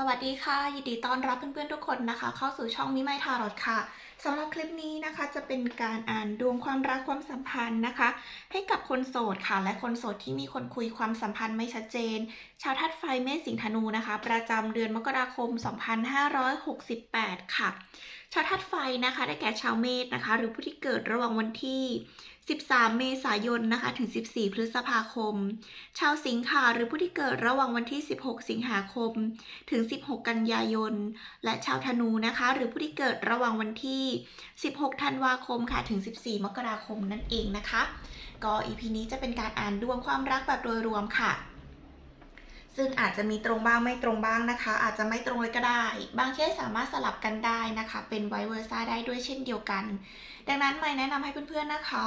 สวัสดีค่ะ ยินดีต้อนรับเพื่อนๆทุกคนนะคะ เข้าสู่ช่องมิไมทารอดค่ะสำหรับคลิปนี้นะคะจะเป็นการอ่านดวงความรักความสัมพันธ์นะคะ ให้กับคนโสดค่ะ และคนโสดที่มีคนคุยความสัมพันธ์ไม่ชัดเจน ชาวธาตุไฟเมษสิงห์ธนูนะคะ ประจำเดือนมกราคม 2568 ค่ะชาวธาตุไฟนะคะ ได้แก่ชาวเมษนะคะ หรือผู้ที่เกิดระหว่างวันที่ 13 เมษายนนะคะ ถึง 14 พฤษภาคม ชาวสิงค์ค่ะ หรือผู้ที่เกิดระหว่างวันที่ 16 สิงหาคม ถึง 16 กันยายน และชาวธนูนะคะ หรือผู้ที่เกิดระหว่างวันที่ 16 ธันวาคมค่ะ ถึง 14 มกราคมนั่นเองนะคะ ก็ EP นี้จะเป็นการอ่านดวงความรักแบบโดยรวมค่ะ ซึ่งอาจจะมีตรงบ้างไม่ตรงบ้างนะคะ อาจจะไม่ตรงเลยก็ได้ บางเคสสามารถสลับกันได้นะคะ เป็นไวเวอร์ซ่าได้ด้วยเช่นเดียวกัน ดังนั้นไม่แนะนำให้เพื่อนๆนะคะ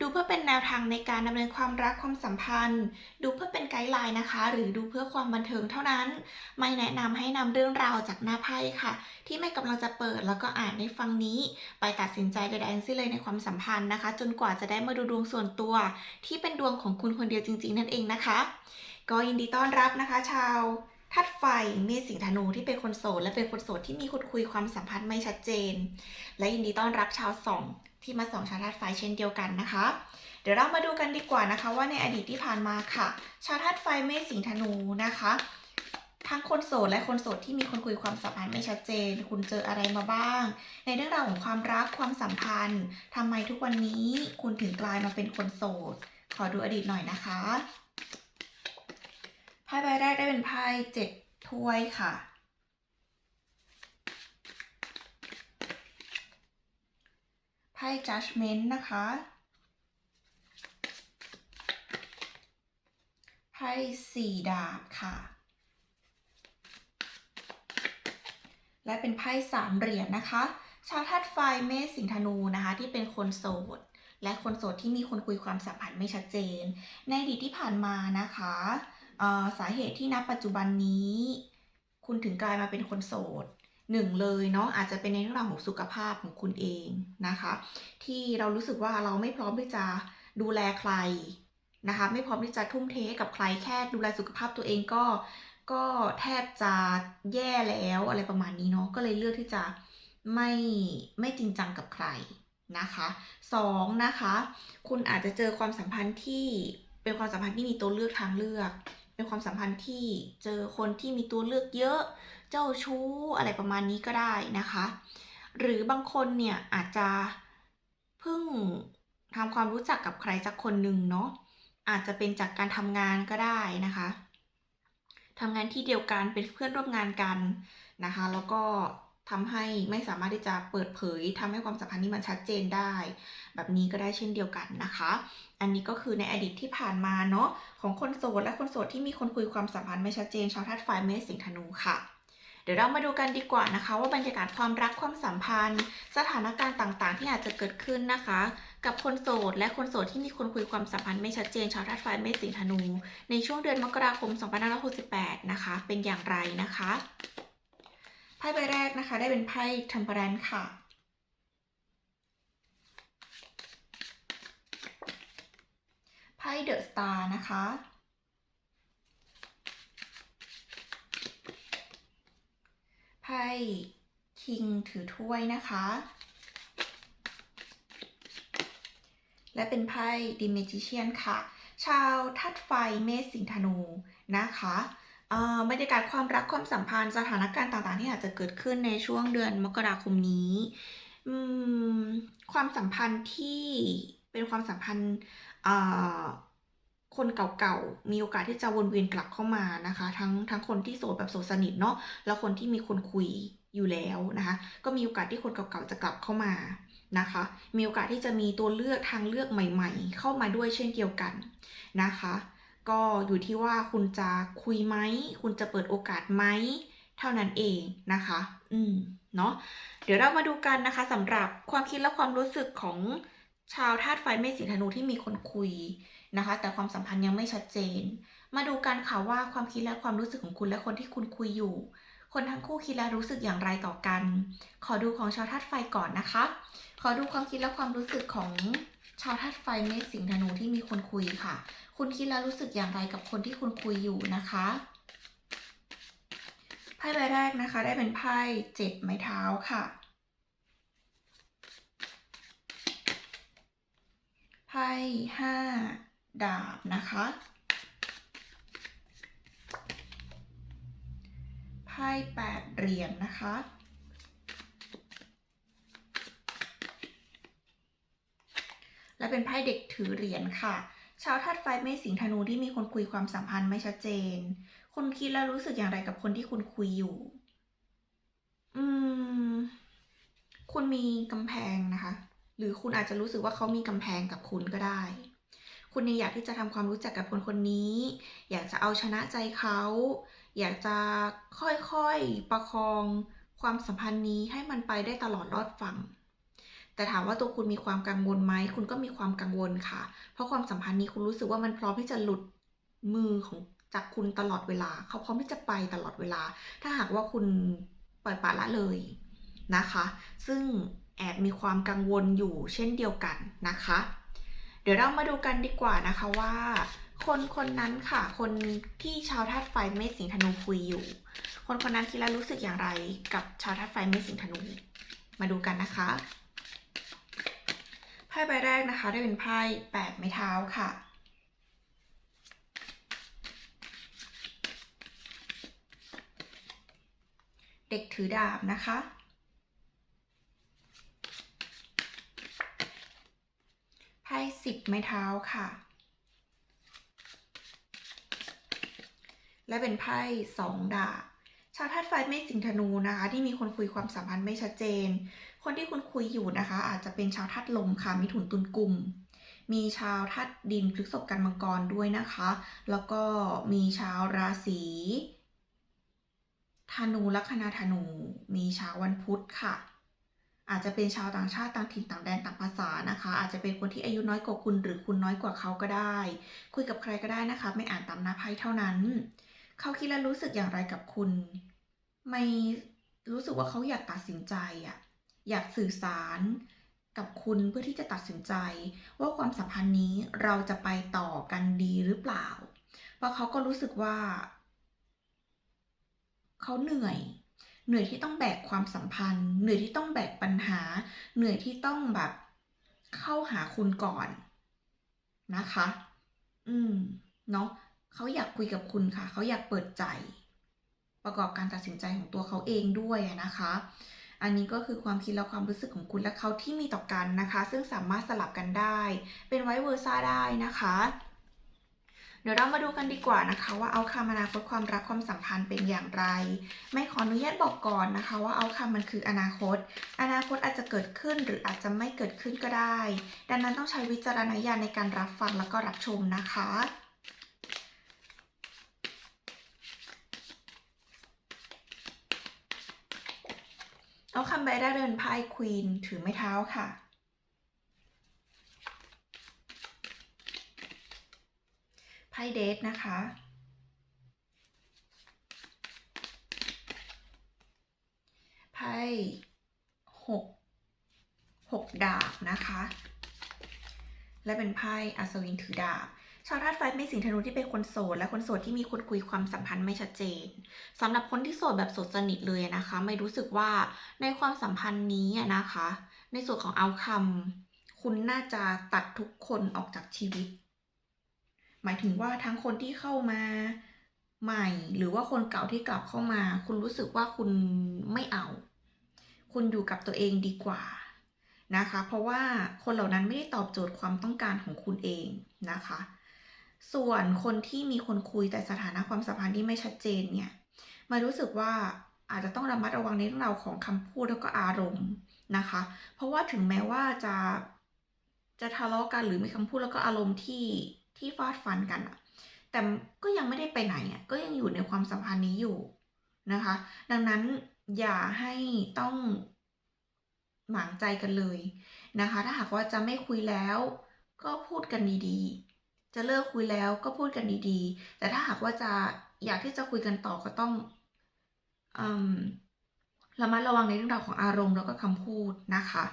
ดูเพื่อเป็นแนวทางในการดำเนินความรักความสัมพันธ์ ดูเพื่อเป็นไกด์ไลน์นะคะ หรือดูเพื่อความบันเทิงเท่านั้น ไม่แนะนำให้นำเรื่องราวจากหน้าไพ่ค่ะ ที่ไม่กำลังจะเปิดแล้วก็อ่านในฟังนี้ ไปตัดสินใจใดๆทั้งสิ้นเลยในความสัมพันธ์นะคะ จนกว่าจะได้มาดูดวงส่วนตัว ที่เป็นดวงของคุณคนเดียวจริง ๆ นั่นเองนะคะ ก็ยินดีต้อนรับนะคะ ชาวทัดไฟเมษสิงธนูที่เป็นคนโสดและเป็นคนโสดที่มีคนคุยความสัมพันธ์ไม่ชัดเจน และยินดีต้อนรับชาวสองที่มาส่องชาวทัดไฟเช่นเดียวกันนะคะ เดี๋ยวเรามาดูกันดีกว่านะคะ ว่าในอดีตที่ผ่านมาค่ะ ชาวทัดไฟเมษสิงธนูนะคะ ทั้งคนโสดและคนโสดที่มีคนคุยความสัมพันธ์ไม่ชัดเจน คุณเจออะไรมาบ้าง ในเรื่องราวของความรักความสัมพันธ์ทำไมทุกวันนี้คุณถึงกลายมาเป็นคนโสด ขอดูอดีตหน่อยนะคะ ไพ่ใบแรกได้เป็นไพ่เจ็ดถ้วยค่ะ ไพ่ judgment นะคะ ไพ่สี่ดาบค่ะ และเป็นไพ่สามเหรียญนะคะ ชาวธาตุไฟเมษสิงธนูนะคะ ที่เป็นคนโสดและคนโสดที่มีคนคุยความสัมพันธ์ไม่ชัดเจน ในอดีตที่ผ่านมานะคะ สาเหตุที่ณปัจจุบันนี้ คุณถึงกลายมาเป็นคนโสดหนึ่งเลยเนาะอาจจะเป็นในเรื่องราวของสุขภาพของคุณเองนะคะ ที่เรารู้สึกว่าเราไม่พร้อมที่จะดูแลใครนะคะ ไม่พร้อมที่จะทุ่มเทกับใครแค่ดูแลสุขภาพตัวเองก็ก็แทบจะแย่แล้วอะไรประมาณนี้เนาะก็เลยเลือกที่จะไม่ไม่จริงจังกับใครนะคะสองนะคะ คุณอาจจะเจอความสัมพันธ์ที่เป็นความสัมพันธ์ที่มีตัวเลือกทางเลือก เป็นความสัมพันธ์ที่เจอคนที่มีตัวเลือกเยอะ เจ้าชู้อะไรประมาณนี้ก็ได้นะคะ หรือบางคนเนี่ยอาจจะเพิ่งทำความรู้จักกับใครสักคนหนึ่งเนาะอาจจะเป็นจากการทำงานก็ได้นะคะทำงานที่เดียวกันเป็นเพื่อนร่วมงานกันนะคะ แล้วก็ ทำให้ไม่สามารถที่จะเปิดเผยทำให้ความสัมพันธ์นี้มันชัดเจนได้ แบบนี้ก็ได้เช่นเดียวกันนะคะ อันนี้ก็คือในอดีตที่ผ่านมาเนาะของคนโสดและคนโสดที่มีคนคุยความสัมพันธ์ไม่ชัดเจนชาวธาตุไฟเมษสิงห์ธนูค่ะเดี๋ยวเรามาดูกันดีกว่านะคะ ว่าบรรยากาศความรักความสัมพันธ์ สถานการณ์ต่างๆ ที่อาจจะเกิดขึ้นนะคะ กับคนโสดและคนโสดที่มีคนคุยความสัมพันธ์ไม่ชัดเจนชาวธาตุไฟเมษสิงห์ธนู ในช่วงเดือนมกราคม 2568 นะคะ เป็นอย่างไรนะคะ ไพ่ใบแรกนะคะ ได้เป็นไพ่ Temperance ค่ะ ไพ่ The Star นะคะ ไพ่ King ถือถ้วยนะคะ และเป็นไพ่ The Magician ค่ะ ชาวทัดไฟเมษสิงธนูนะคะ บรรยากาศความรักความสัมพันธ์สถานการณ์ต่างๆ ที่อาจจะเกิดขึ้นในช่วงเดือนมกราคมนี้ความสัมพันธ์ที่เป็นความสัมพันธ์คนเก่าๆ มีโอกาสที่จะวนเวียนกลับเข้ามานะคะ ทั้งทั้งคนที่โสดแบบโสดสนิทเนาะแล้วคนที่มีคนคุยอยู่แล้วนะคะ ก็มีโอกาสที่คนเก่าๆจะกลับเข้ามานะคะ มีโอกาสที่จะมีตัวเลือกทางเลือกใหม่ ๆ เข้ามาด้วยเช่นเดียวกันนะคะ ก็อยู่ที่ว่าคุณจะคุยไหม คุณจะเปิดโอกาสไหม เท่านั้นเองนะคะ อืม เนาะ เดี๋ยวเรามาดูกันนะคะสำหรับความคิดและความรู้สึกของชาวธาตุไฟเมษสิงธนูที่มีคนคุยนะคะ แต่ความสัมพันธ์ยังไม่ชัดเจน มาดูกันค่ะว่าความคิดและความรู้สึกของคุณและคนที่คุณคุยอยู่ คนทั้งคู่คิดและรู้สึกอย่างไรต่อกัน ขอดูของชาวธาตุไฟก่อนนะคะ ขอดูความคิดและความรู้สึกของ ชาวธาตุไฟเมษสิงห์ธนูที่มีคนคุยค่ะ คุณคิดและรู้สึกอย่างไรกับคนที่คุณคุยอยู่นะคะไพ่ใบแรกนะคะ ได้เป็นไพ่เจ็ดไม้เท้าค่ะไพ่ห้าดาบนะคะไพ่แปดเหรียญนะคะ และเป็นไพ่เด็กถือเหรียญค่ะ ชาวธาตุไฟเมษสิงธนูที่มีคนคุยความสัมพันธ์ไม่ชัดเจน คุณคิดแล้วรู้สึกอย่างไรกับคนที่คุณคุยอยู่ อืม คุณมีกำแพงนะคะ หรือคุณอาจจะรู้สึกว่าเขามีกำแพงกับคุณก็ได้ คุณยังอยากที่จะทำความรู้จักกับคนคนนี้ อยากจะเอาชนะใจเขา อยากจะค่อยๆประคองความสัมพันธ์นี้ให้มันไปได้ตลอดรอดฝั่ง แต่ถามว่าตัวคุณมีความกังวลไหม คุณก็มีความกังวลค่ะ เพราะความสัมพันธ์นี้คุณรู้สึกว่ามันพร้อมที่จะหลุดมือของจากคุณตลอดเวลา เขาพร้อมที่จะไปตลอดเวลา ถ้าหากว่าคุณปล่อยปละละเลยนะคะ ซึ่งแอบมีความกังวลอยู่เช่นเดียวกันนะคะ เดี๋ยวเรามาดูกันดีกว่านะคะว่า คนคนนั้นค่ะ คนที่ชาวธาตุไฟเมษสิงห์ธนูคุยอยู่ คนคนนั้นคิดแล้วรู้สึกอย่างไรกับชาวธาตุไฟเมษสิงห์ธนู มาดูกันนะคะ พ่ใบแรกนะคะได้เป็นไพ่แปดไม้เท้าค่ะเด็กถือดาบนะคะ ไพ่สิบไม้เท้าค่ะ และเป็นไพ่สองดาบ ชาวธาตุไฟเมษสิงธนูนะคะ ที่มีคนคุยความสัมพันธ์ไม่ชัดเจน คนที่คุณคุยอยู่นะคะ อาจจะเป็นชาวธาตุลมค่ะมิถุนตุลกลุ่ม มีชาวธาตุดินพฤษภกันมังกรด้วยนะคะ แล้วก็มีชาวราศีธนูลัคนาธนู มีชาววันพุธค่ะ อาจจะเป็นชาวต่างชาติต่างถิ่นต่างแดนต่างภาษานะคะ อาจจะเป็นคนที่อายุน้อยกว่าคุณหรือคุณน้อยกว่าเขาก็ได้ คุยกับใครก็ได้นะคะ ไม่อ่านตามหน้าไพ่เท่านั้น เขาคิดและรู้สึกอย่างไรกับคุณ ไม่รู้สึกว่าเขาอยากตัดสินใจอะอยากสื่อสารกับคุณเพื่อที่จะตัดสินใจ ว่าความสัมพันธ์นี้เราจะไปต่อกันดีหรือเปล่า เพราะเขาก็รู้สึกว่า เขาเหนื่อย เหนื่อยที่ต้องแบกความสัมพันธ์ เหนื่อยที่ต้องแบกปัญหา เหนื่อยที่ต้องแบบเข้าหาคุณก่อนนะคะ อืม เนาะ เขาอยากคุยกับคุณค่ะ เขาอยากเปิดใจ ประกอบการตัดสินใจของตัวเขาเองด้วยนะคะ อันนี้ก็คือความคิดและความรู้สึกของคุณและเขาที่มีต่อกันนะคะ ซึ่งสามารถสลับกันได้ เป็นไวเวอร์ซ่าได้นะคะ เดี๋ยวเรามาดูกันดีกว่านะคะ ว่าเอาคำอนาคตความรักความสัมพันธ์เป็นอย่างไร ไม่ขออนุญาตบอกก่อนนะคะ ว่าเอาคำมันคืออนาคต อนาคตอาจจะเกิดขึ้นหรืออาจจะไม่เกิดขึ้นก็ได้ ดังนั้นต้องใช้วิจารณญาณในการรับฟังแล้วก็รับชมนะคะ้องคำใบได้เดินไพ่ควีนถือไม้เท้าค่ะ ไพ่เดทนะคะ ไพ่หกหกดาบนะคะ และเป็นไพ่อัศวินถือดาบชาวธาตุไฟไม่สิงห์ธนูที่เป็นคนโสด และคนโสดที่มีคนคุยความสัมพันธ์ไม่ชัดเจนสำหรับคนที่โสดแบบโสดสนิทเลยนะคะ ไม่รู้สึกว่าในความสัมพันธ์นี้นะคะ ในส่วนของเอาคำคุณน่าจะตัดทุกคนออกจากชีวิต หมายถึงว่าทั้งคนที่เข้ามาใหม่ หรือว่าคนเก่าที่กลับเข้ามา คุณรู้สึกว่าคุณไม่เอา คุณอยู่กับตัวเองดีกว่า นะคะ เพราะว่าคนเหล่านั้นไม่ได้ตอบโจทย์ความต้องการของคุณเองนะคะ ส่วนคนที่มีคนคุยแต่สถานะความสัมพันธ์ที่ไม่ชัดเจนเนี่ยมารู้สึกว่าอาจจะต้องระมัดระวังในเรื่องราวของคำพูดแล้วก็อารมณ์นะคะ เพราะว่าถึงแม้ว่าจะจะทะเลาะกันหรือมีคำพูดแล้วก็อารมณ์ที่ที่ฟาดฟันกันอะแต่ก็ยังไม่ได้ไปไหนอะก็ยังอยู่ในความสัมพันธ์นี้อยู่นะคะ ดังนั้นอย่าให้ต้อง หมางใจกันเลยนะคะ ถ้าหากว่าจะไม่คุยแล้วก็พูดกันดีๆ จะเลิกคุยแล้วก็พูดกันดีๆ แต่ถ้าหากว่าจะอยากที่จะคุยกันต่อก็ต้องอระมัดระวังในเรื่องราวของอารมณ์แล้วก็คำพูดนะคะ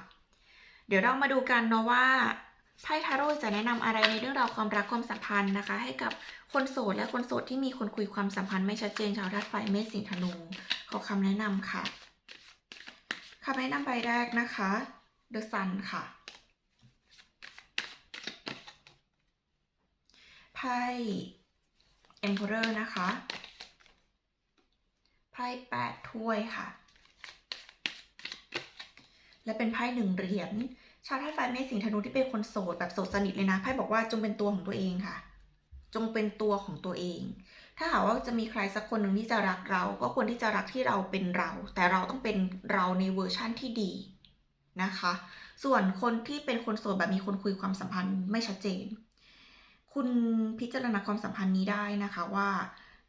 เดี๋ยวเรามาดูกันเนาะว่าไพ่ทาโร่จะแนะนำอะไรในเรื่องราวความรักความสัมพันธ์นะคะ ให้กับคนโสดและคนโสดที่มีคนคุยความสัมพันธ์ไม่ชัดเจนชาวธาตุไฟเมษสิงห์ธนูขอคำแนะนำค่ะ คำแนะนำใบแรกนะคะ The Sun ค่ะ ไพ่ Emperor นะคะ ไพ่แปดถ้วยค่ะ และเป็นไพ่หนึ่งเหรียญ ชาวธาตุไฟเมษสิงธนูที่เป็นคนโสดแบบโสดสนิทเลยนะ ไพ่บอกว่าจงเป็นตัวของตัวเองค่ะ จงเป็นตัวของตัวเอง ถ้าหากว่าจะมีใครสักคนหนึ่งที่จะรักเรา ก็ควรที่จะรักที่เราเป็นเรา แต่เราต้องเป็นเราในเวอร์ชั่นที่ดีนะคะ ส่วนคนที่เป็นคนโสดแบบมีคนคุยความสัมพันธ์ไม่ชัดเจน คุณพิจารณาความสัมพันธ์นี้ได้นะคะว่า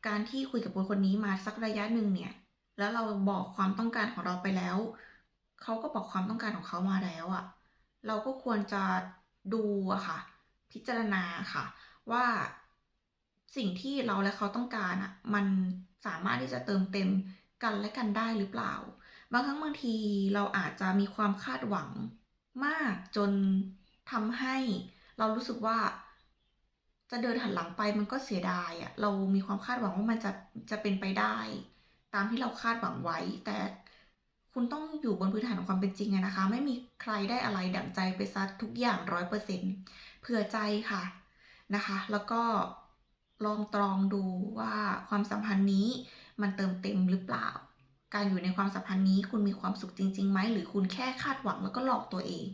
การที่คุยกับคนคนนี้มาสักระยะหนึ่งเนี่ย แล้วเราบอกความต้องการของเราไปแล้ว เขาก็บอกความต้องการของเขามาแล้วอะเราก็ควรจะดูอะค่ะ พิจารณาค่ะ ว่า สิ่งที่เราและเขาต้องการอะมันสามารถที่จะเติมเต็มกันและกันได้หรือเปล่า บางครั้งบางทีเราอาจจะมีความคาดหวังมากจนทำให้เรารู้สึกว่า จะเดินหันหลังไปมันก็เสียดายอะเรามีความคาดหวังว่ามันจะจะเป็นไปได้ ตามที่เราคาดหวังไว้ แต่คุณต้องอยู่บนพื้นฐานของความเป็นจริงอะนะคะ ไม่มีใครได้อะไรดั่งใจไปซะทุกอย่างร้อยเปอร์เซ็นต์เผื่อใจค่ะนะคะ แล้วก็ ลองตรองดูว่าความสัมพันธ์นี้มันเติมเต็มหรือเปล่า การอยู่ในความสัมพันธ์นี้คุณมีความสุขจริงๆไหมหรือคุณแค่คาดหวังแล้วก็หลอกตัวเอง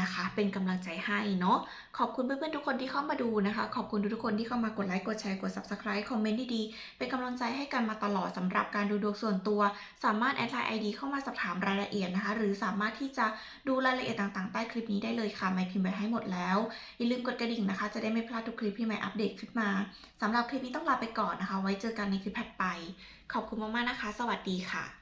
นะคะ เป็นกำลังใจให้เนาะขอบคุณเพื่อนๆทุกคนที่เข้ามาดูนะคะ ขอบคุณทุกคนที่เข้ามากดไลค์กดแชร์กด subscribe คอมเมนต์ดีๆเป็นกำลังใจให้กันมาตลอดสำหรับการดูดวงส่วนตัว สามารถแอดไลน์ ID เข้ามาสอบถามรายละเอียดนะคะ หรือสามารถที่จะดูรายละเอียดต่างๆใต้คลิปนี้ได้เลยค่ะไม่พิมพ์ไปให้หมดแล้วอย่าลืมกดกระดิ่งนะคะ จะได้ไม่พลาดทุกคลิปที่ไม่อัปเดตขึ้นมาสำหรับคลิปนี้ต้องลาไปก่อนนะคะ ไว้เจอกันในคลิปถัดไป ขอบคุณมากๆนะคะ สวัสดีค่ะ